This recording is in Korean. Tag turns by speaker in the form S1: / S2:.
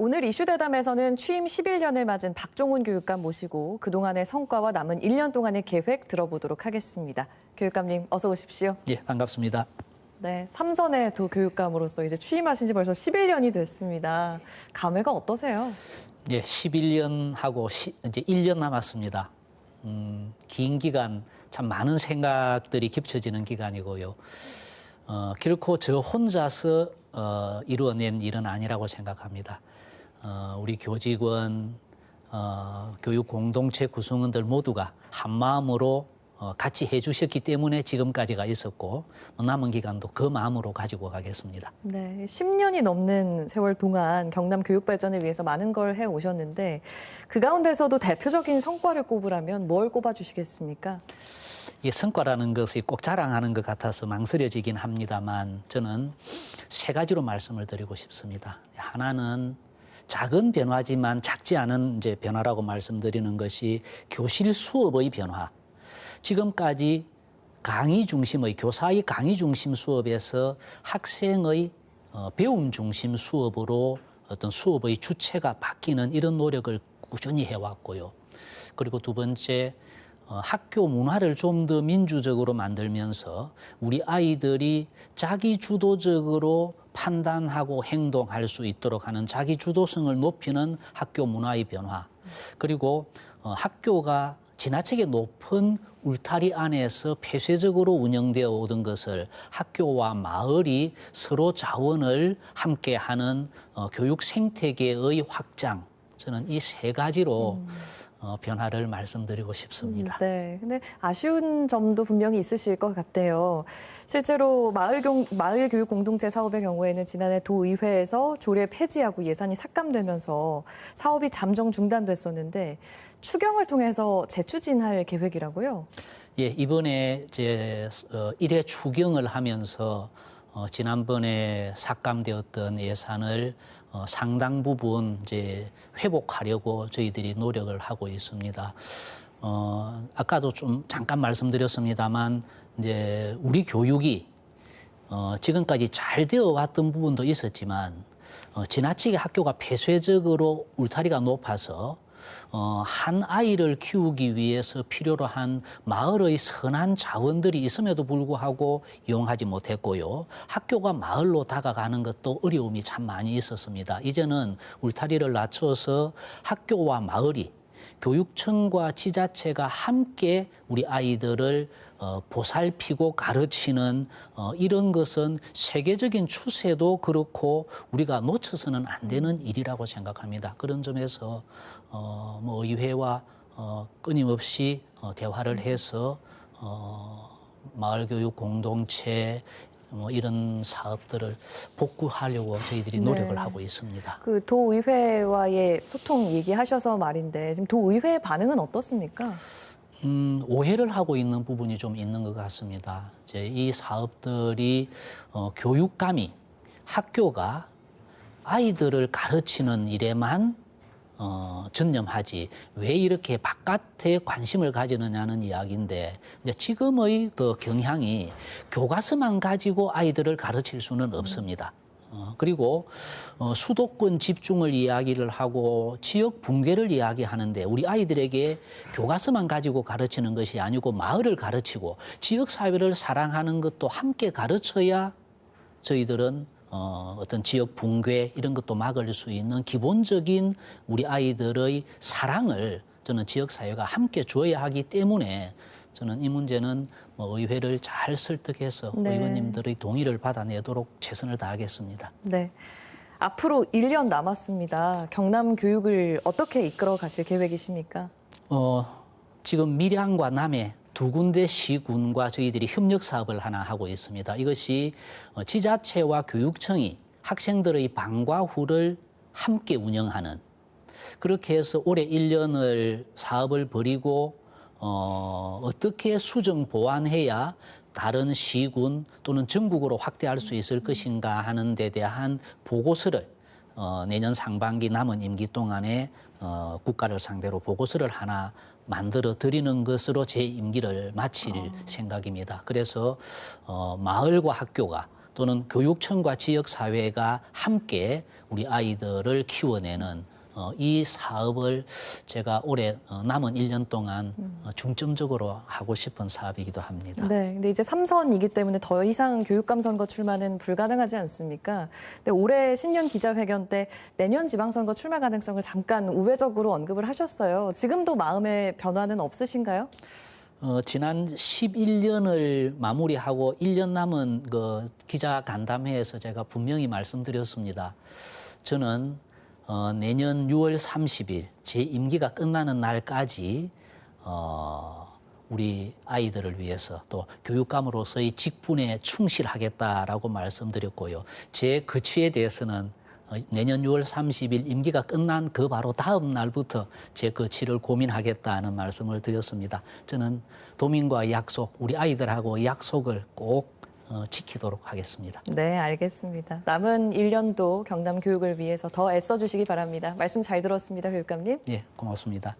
S1: 오늘 이슈대담에서는 취임 11년을 맞은 박종훈 교육감 모시고 그동안의 성과와 남은 1년 동안의 계획 들어보도록 하겠습니다. 교육감님 어서 오십시오.
S2: 예, 반갑습니다.
S1: 네, 삼선의 도 교육감으로서 이제 취임하신 지 벌써 11년이 됐습니다. 감회가 어떠세요?
S2: 예, 11년 하고 시, 이제 1년 남았습니다. 음, 긴 기간 참 많은 생각들이 겹쳐지는 기간이고요. 어, 결코 저 혼자서 어, 이루어낸 일은 아니라고 생각합니다. 어, 우리 교직원, 어, 교육 공동체 구성원들 모두가 한 마음으로 어, 같이 해주셨기 때문에 지금까지가 있었고 남은 기간도 그 마음으로 가지고 가겠습니다.
S1: 네, 10년이 넘는 세월 동안 경남 교육 발전을 위해서 많은 걸 해 오셨는데 그 가운데서도 대표적인 성과를 꼽으라면 뭘 꼽아 주시겠습니까?
S2: 이 성과라는 것이 꼭 자랑하는 것 같아서 망설여지긴 합니다만 저는 세 가지로 말씀을 드리고 싶습니다. 하나는 작은 변화지만 작지 않은 이제 변화라고 말씀드리는 것이 교실 수업의 변화. 지금까지 강의 중심의 교사의 강의 중심 수업에서 학생의 어, 배움 중심 수업으로 어떤 수업의 주체가 바뀌는 이런 노력을 꾸준히 해왔고요. 그리고 두 번째 어, 학교 문화를 좀 더 민주적으로 만들면서 우리 아이들이 자기 주도적으로 판단하고 행동할 수 있도록 하는 자기 주도성을 높이는 학교 문화의 변화. 그리고 어, 학교가 지나치게 높은 울타리 안에서 폐쇄적으로 운영되어 오던 것을 학교와 마을이 서로 자원을 함께 하는 어, 교육 생태계의 확장. 저는 이 세 가지로 어, 변화를 말씀드리고 싶습니다.
S1: 네, 근데 아쉬운 점도 분명히 있으실 것 같아요. 실제로 마을, 경, 마을 교육 공동체 사업의 경우에는 지난해 도의회에서 조례 폐지하고 예산이 삭감되면서 사업이 잠정 중단됐었는데 추경을 통해서 재추진할 계획이라고요.
S2: 예, 이번에 이제 어, 1회 추경을 하면서 어, 지난번에 삭감되었던 예산을 어, 상당 부분 이제 회복하려고 저희들이 노력을 하고 있습니다. 어, 아까도 좀 잠깐 말씀드렸습니다만 이제 우리 교육이 어, 지금까지 잘 되어 왔던 부분도 있었지만 어, 지나치게 학교가 폐쇄적으로 울타리가 높아서 어, 한 아이를 키우기 위해서 필요로 한 마을의 선한 자원들이 있음에도 불구하고 이용하지 못했고요. 학교가 마을로 다가가는 것도 어려움이 참 많이 있었습니다. 이제는 울타리를 낮춰서 학교와 마을이 교육청과 지자체가 함께 우리 아이들을 어, 보살피고 가르치는 어, 이런 것은 세계적인 추세도 그렇고 우리가 놓쳐서는 안 되는 일이라고 생각합니다. 그런 점에서 어, 뭐 의회와 어, 끊임없이 어, 대화를 해서 어, 마을 교육 공동체 뭐 이런 사업들을 복구하려고 저희들이 노력을
S1: 네.
S2: 하고 있습니다.
S1: 그 도의회와의 소통 얘기하셔서 말인데 지금 도의회 반응은 어떻습니까?
S2: 음, 오해를 하고 있는 부분이 좀 있는 것 같습니다. 이제 이 사업들이 어, 교육감이 학교가 아이들을 가르치는 일에만 어, 전념하지 왜 이렇게 바깥에 관심을 가지느냐는 이야기인데 이제 지금의 그 경향이 교과서만 가지고 아이들을 가르칠 수는 없습니다. 어, 그리고 어, 수도권 집중을 이야기를 하고 지역 붕괴를 이야기하는데 우리 아이들에게 교과서만 가지고 가르치는 것이 아니고 마을을 가르치고 지역 사회를 사랑하는 것도 함께 가르쳐야 저희들은 어, 어떤 지역 붕괴 이런 것도 막을 수 있는 기본적인 우리 아이들의 사랑을 저는 지역 사회가 함께 줘야 하기 때문에 저는 이 문제는 뭐 의회를 잘 설득해서
S1: 네.
S2: 의원님들의 동의를 받아내도록 최선을 다하겠습니다.
S1: 네. 앞으로 1년 남았습니다. 경남 교육을 어떻게 이끌어 가실 계획이십니까?
S2: 어, 지금 밀양과 남해 두 군데 시군과 저희들이 협력 사업을 하나 하고 있습니다. 이것이 어, 지자체와 교육청이 학생들의 방과 후를 함께 운영하는 그렇게 해서 올해 1년을 사업을 벌이고 어, 어떻게 수정 보완해야 다른 시군 또는 전국으로 확대할 수 있을 것인가 하는 데 대한 보고서를 어, 내년 상반기 남은 임기 동안에 어, 국가를 상대로 보고서를 하나 만들어 드리는 것으로 제 임기를 마칠 생각입니다. 그래서 어, 마을과 학교가 또는 교육청과 지역 사회가 함께 우리 아이들을 키워내는 어, 이 사업을 제가 올해 어, 남은 1년 동안 어, 중점적으로 하고 싶은 사업이기도 합니다.
S1: 네, 근데 이제 삼선이기 때문에 더 이상 교육감 선거 출마는 불가능하지 않습니까? 근데 올해 신년 기자회견 때 내년 지방선거 출마 가능성을 잠깐 우회적으로 언급을 하셨어요. 지금도 마음의 변화는 없으신가요?
S2: 어, 지난 11년을 마무리하고 1년 남은 그 기자 간담회에서 제가 분명히 말씀드렸습니다. 저는 어, 내년 6월 30일 제 임기가 끝나는 날까지 어, 우리 아이들을 위해서 또 교육감으로서의 직분에 충실하겠다라고 말씀드렸고요. 제 거취에 대해서는 어, 내년 6월 30일 임기가 끝난 그 바로 다음 날부터 제 거취를 고민하겠다는 말씀을 드렸습니다. 저는 도민과 약속, 우리 아이들하고 약속을 꼭 어, 지키도록 하겠습니다.
S1: 네, 알겠습니다. 남은 1년도 경남 교육을 위해서 더 애써주시기 바랍니다. 말씀 잘 들었습니다, 교육감님.
S2: 예, 고맙습니다.